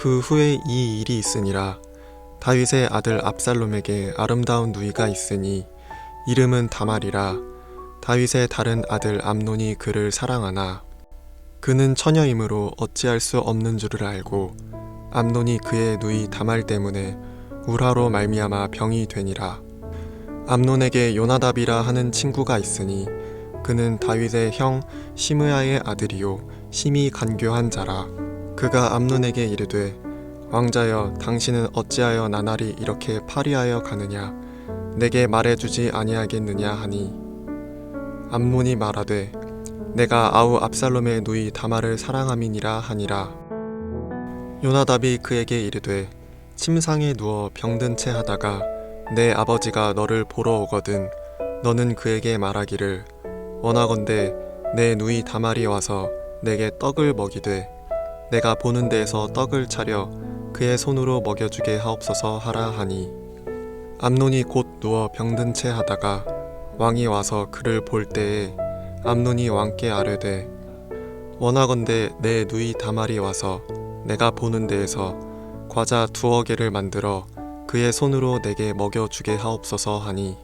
그 후에 이 일이 있으니라. 다윗의 아들 압살롬에게 아름다운 누이가 있으니 이름은 다말이라. 다윗의 다른 아들 암논이 그를 사랑하나 그는 처녀이므로 어찌할 수 없는 줄을 알고 암논이 그의 누이 다말 때문에 우라로 말미암아 병이 되니라. 암논에게 요나답이라 하는 친구가 있으니 그는 다윗의 형 시므야의 아들이요. 심히 간교한 자라 그가 암논에게 이르되 왕자여 당신은 어찌하여 나날이 이렇게 파리하여 가느냐? 내게 말해주지 아니하겠느냐 하니? 암논이 말하되 내가 아우 압살롬의 누이 다말을 사랑함이니라 하니라. 요나답이 그에게 이르되 침상에 누워 병든 채 하다가 내 아버지가 너를 보러 오거든 너는 그에게 말하기를 원하건대 내 누이 다말이 와서 내게 떡을 먹이되 내가 보는 데에서 떡을 차려 그의 손으로 먹여주게 하옵소서 하라 하니. 암논이 곧 누워 병든 채 하다가 왕이 와서 그를 볼 때에 암논이 왕께 아뢰되 원하건대 내 누이 다말이 와서 내가 보는 데에서 과자 두어 개를 만들어 그의 손으로 내게 먹여주게 하옵소서 하니.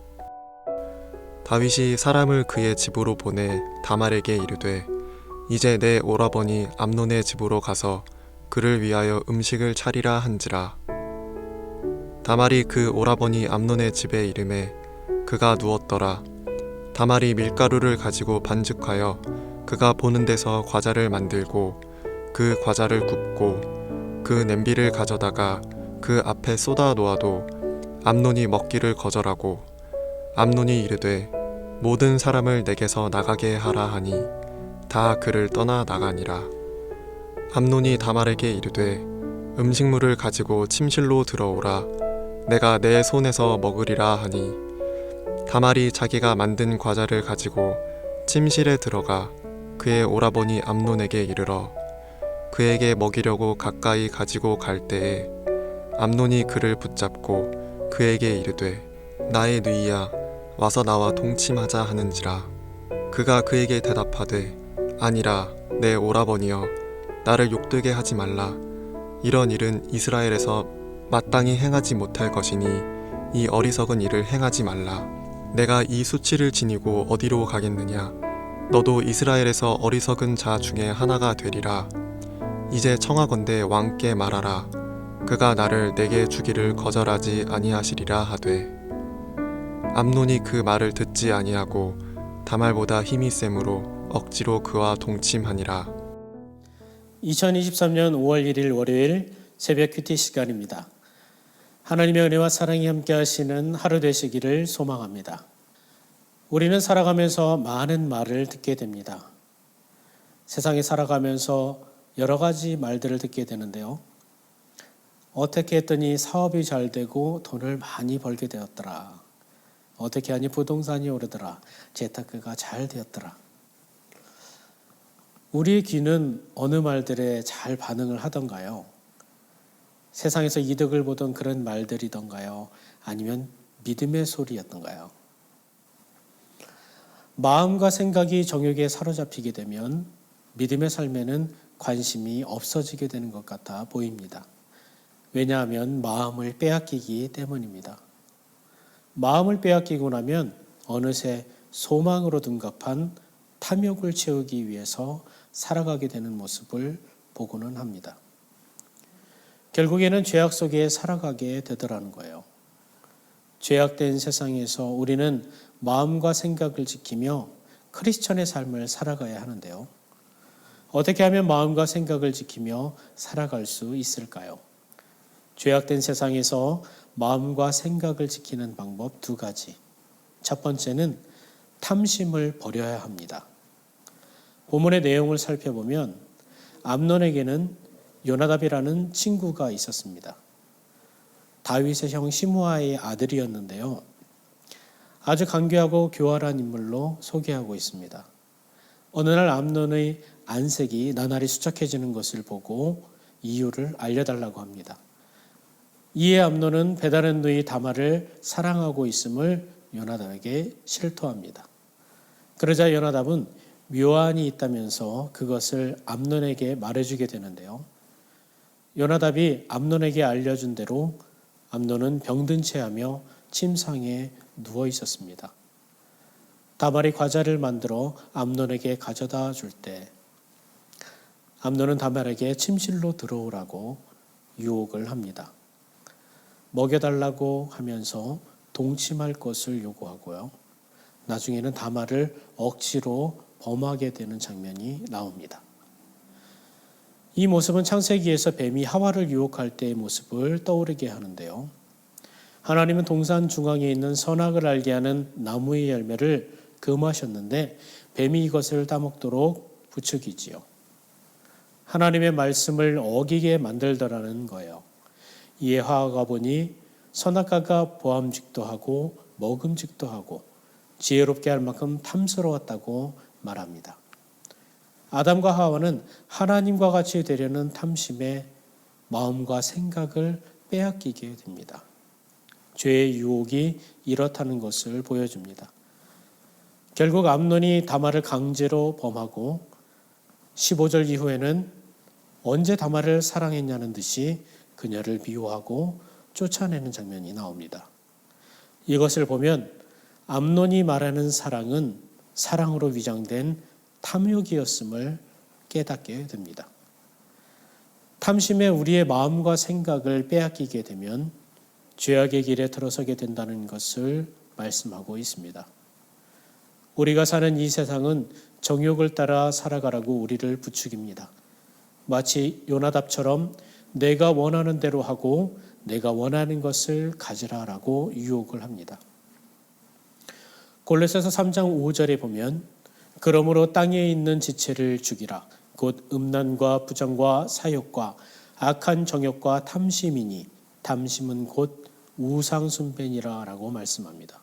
다윗이 사람을 그의 집으로 보내 다말에게 이르되 이제 내 오라버니 암논의 집으로 가서 그를 위하여 음식을 차리라 한지라. 다말이 그 오라버니 암논의 집에 이름에 그가 누웠더라. 다말이 밀가루를 가지고 반죽하여 그가 보는 데서 과자를 만들고 그 과자를 굽고 그 냄비를 가져다가 그 앞에 쏟아 놓아도 암논이 먹기를 거절하고 암논이 이르되 모든 사람을 내게서 나가게 하라 하니 다 그를 떠나 나가니라. 암논이 다말에게 이르되 음식물을 가지고 침실로 들어오라. 내가 내 손에서 먹으리라 하니. 다말이 자기가 만든 과자를 가지고 침실에 들어가 그의 오라버니 암논에게 이르러 그에게 먹이려고 가까이 가지고 갈 때에 암논이 그를 붙잡고 그에게 이르되 나의 누이야 와서 나와 동침하자 하는지라. 그가 그에게 대답하되 아니라 내 오라버니여 나를 욕되게 하지 말라. 이런 일은 이스라엘에서 마땅히 행하지 못할 것이니 이 어리석은 일을 행하지 말라. 내가 이 수치를 지니고 어디로 가겠느냐? 너도 이스라엘에서 어리석은 자 중에 하나가 되리라. 이제 청하건대 왕께 말하라. 그가 나를 내게 주기를 거절하지 아니하시리라 하되. 암논이 그 말을 듣지 아니하고 다말보다 힘이 셈으로 억지로 그와 동침하니라 2023년 5월 1일 월요일 새벽 큐티 시간입니다. 하나님의 은혜와 사랑이 함께 하시는 하루 되시기를 소망합니다. 우리는 살아가면서 많은 말을 듣게 됩니다. 세상에 살아가면서 여러 가지 말들을 듣게 되는데요. 어떻게 했더니 사업이 잘 되고 돈을 많이 벌게 되었더라. 어떻게 하니 부동산이 오르더라. 재테크가 잘 되었더라. 우리의 귀는 어느 말들에 잘 반응을 하던가요? 세상에서 이득을 보던 그런 말들이던가요? 아니면 믿음의 소리였던가요? 마음과 생각이 정욕에 사로잡히게 되면 믿음의 삶에는 관심이 없어지게 되는 것 같아 보입니다. 왜냐하면 마음을 빼앗기기 때문입니다. 마음을 빼앗기고 나면 어느새 소망으로 둔갑한 탐욕을 채우기 위해서 살아가게 되는 모습을 보고는 합니다. 결국에는 죄악 속에 살아가게 되더라는 거예요. 죄악된 세상에서 우리는 마음과 생각을 지키며 크리스천의 삶을 살아가야 하는데요. 어떻게 하면 마음과 생각을 지키며 살아갈 수 있을까요? 죄악된 세상에서 마음과 생각을 지키는 방법 두 가지. 첫 번째는 탐심을 버려야 합니다. 본문의 내용을 살펴보면 암논에게는 요나답이라는 친구가 있었습니다. 다윗의 형 시므아의 아들이었는데요. 아주 간교하고 교활한 인물로 소개하고 있습니다. 어느 날 암논의 안색이 나날이 수척해지는 것을 보고 이유를 알려달라고 합니다. 이에 암논은 배다른 누이 다말을 사랑하고 있음을 요나답에게 실토합니다. 그러자 요나답은 묘안이 있다면서 그것을 암논에게 말해주게 되는데요. 요나답이 암논에게 알려준 대로 암논은 병든 채하며 침상에 누워 있었습니다. 다말이 과자를 만들어 암논에게 가져다 줄 때 암논은 다말에게 침실로 들어오라고 유혹을 합니다. 먹여달라고 하면서 동침할 것을 요구하고요. 나중에는 다말을 억지로 범하게 되는 장면이 나옵니다. 이 모습은 창세기에서 뱀이 하와를 유혹할 때의 모습을 떠오르게 하는데요. 하나님은 동산 중앙에 있는 선악을 알게 하는 나무의 열매를 금하셨는데 뱀이 이것을 따먹도록 부추기지요. 하나님의 말씀을 어기게 만들더라는 거예요. 이에 하와가 보니 선악과가 보암직도 하고 먹음직도 하고 지혜롭게 할 만큼 탐스러웠다고 말합니다. 아담과 하와는 하나님과 같이 되려는 탐심에 마음과 생각을 빼앗기게 됩니다. 죄의 유혹이 이렇다는 것을 보여줍니다. 결국 암논이 다말을 강제로 범하고 15절 이후에는 언제 다말을 사랑했냐는 듯이 그녀를 미워하고 쫓아내는 장면이 나옵니다. 이것을 보면 암논이 말하는 사랑은 사랑으로 위장된 탐욕이었음을 깨닫게 됩니다. 탐심에 우리의 마음과 생각을 빼앗기게 되면 죄악의 길에 들어서게 된다는 것을 말씀하고 있습니다. 우리가 사는 이 세상은 정욕을 따라 살아가라고 우리를 부추깁니다. 마치 요나답처럼 내가 원하는 대로 하고 내가 원하는 것을 가지라라고 유혹을 합니다. 골로새서 3장 5절에 보면 그러므로 땅에 있는 지체를 죽이라 곧 음란과 부정과 사욕과 악한 정욕과 탐심이니 탐심은 곧 우상 숭배니라라고 말씀합니다.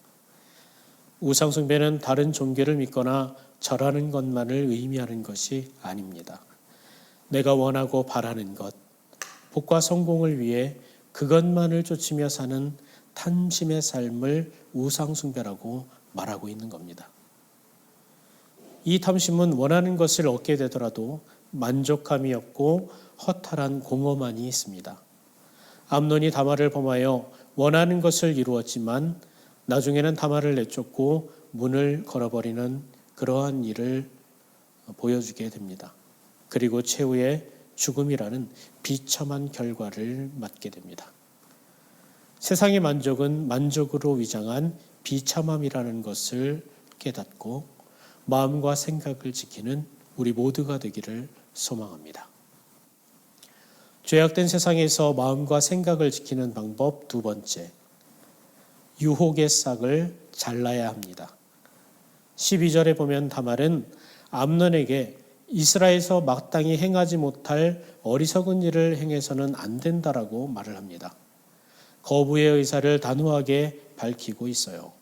우상 숭배는 다른 종교를 믿거나 절하는 것만을 의미하는 것이 아닙니다. 내가 원하고 바라는 것, 복과 성공을 위해 그것만을 쫓으며 사는 탐심의 삶을 우상숭배라고 말하고 있는 겁니다. 이 탐심은 원하는 것을 얻게 되더라도 만족함이 없고 허탈한 공허만이 있습니다. 암논이 다말을 범하여 원하는 것을 이루었지만 나중에는 다말을 내쫓고 문을 걸어버리는 그러한 일을 보여주게 됩니다. 그리고 최후의 죽음이라는 비참한 결과를 맞게 됩니다. 세상의 만족은 만족으로 위장한 비참함이라는 것을 깨닫고 마음과 생각을 지키는 우리 모두가 되기를 소망합니다. 죄악된 세상에서 마음과 생각을 지키는 방법 두 번째, 유혹의 싹을 잘라야 합니다. 12절에 보면 다말은 암론에게 이스라엘에서 마땅히 행하지 못할 어리석은 일을 행해서는 안 된다라고 말을 합니다. 거부의 의사를 단호하게 밝히고 있어요.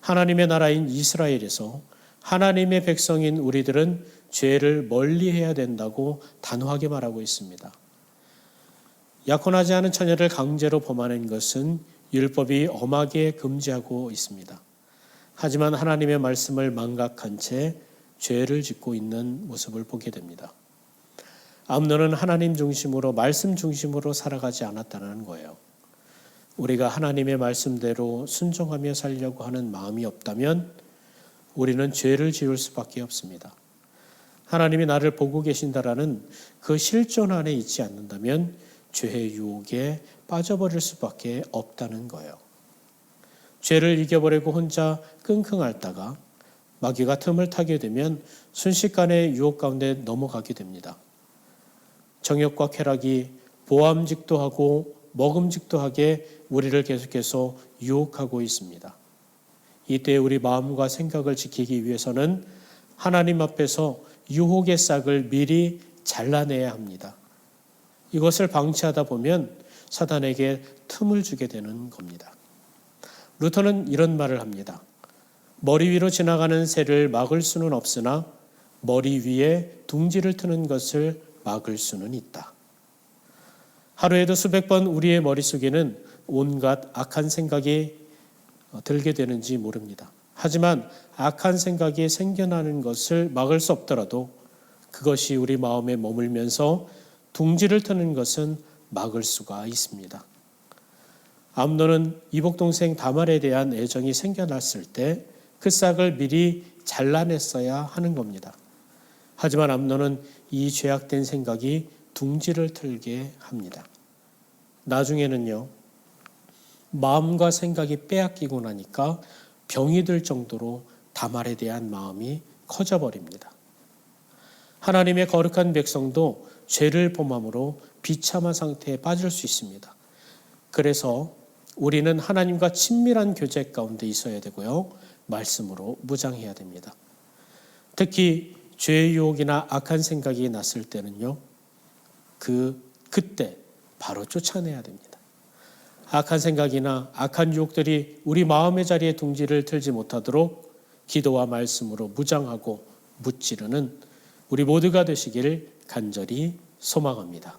하나님의 나라인 이스라엘에서 하나님의 백성인 우리들은 죄를 멀리 해야 된다고 단호하게 말하고 있습니다. 약혼하지 않은 처녀를 강제로 범하는 것은 율법이 엄하게 금지하고 있습니다. 하지만 하나님의 말씀을 망각한 채 죄를 짓고 있는 모습을 보게 됩니다. 암론은 하나님 중심으로 말씀 중심으로 살아가지 않았다는 거예요. 우리가 하나님의 말씀대로 순종하며 살려고 하는 마음이 없다면 우리는 죄를 지을 수밖에 없습니다. 하나님이 나를 보고 계신다라는 그 실존 안에 있지 않는다면 죄의 유혹에 빠져버릴 수밖에 없다는 거예요. 죄를 이겨버리고 혼자 끙끙 앓다가 마귀가 틈을 타게 되면 순식간에 유혹 가운데 넘어가게 됩니다. 정욕과 쾌락이 보암직도 하고 먹음직도 하게 우리를 계속해서 유혹하고 있습니다. 이때 우리 마음과 생각을 지키기 위해서는 하나님 앞에서 유혹의 싹을 미리 잘라내야 합니다. 이것을 방치하다 보면 사단에게 틈을 주게 되는 겁니다. 루터는 이런 말을 합니다. 머리 위로 지나가는 새를 막을 수는 없으나 머리 위에 둥지를 트는 것을 막을 수는 있다. 하루에도 수백 번 우리의 머릿속에는 온갖 악한 생각이 들게 되는지 모릅니다. 하지만 악한 생각이 생겨나는 것을 막을 수 없더라도 그것이 우리 마음에 머물면서 둥지를 트는 것은 막을 수가 있습니다. 암논은 이복 동생 다말에 대한 애정이 생겨났을 때 그 싹을 미리 잘라냈어야 하는 겁니다. 하지만 암논은 이 죄악된 생각이 둥지를 틀게 합니다. 나중에는요, 마음과 생각이 빼앗기고 나니까 병이 들 정도로 다말에 대한 마음이 커져버립니다. 하나님의 거룩한 백성도 죄를 범함으로 비참한 상태에 빠질 수 있습니다. 그래서 우리는 하나님과 친밀한 교제 가운데 있어야 되고요. 말씀으로 무장해야 됩니다. 특히 죄의 유혹이나 악한 생각이 났을 때는요. 그 그때 바로 쫓아내야 됩니다. 악한 생각이나 악한 유혹들이 우리 마음의 자리에 둥지를 틀지 못하도록 기도와 말씀으로 무장하고 무찌르는 우리 모두가 되시기를 간절히 소망합니다.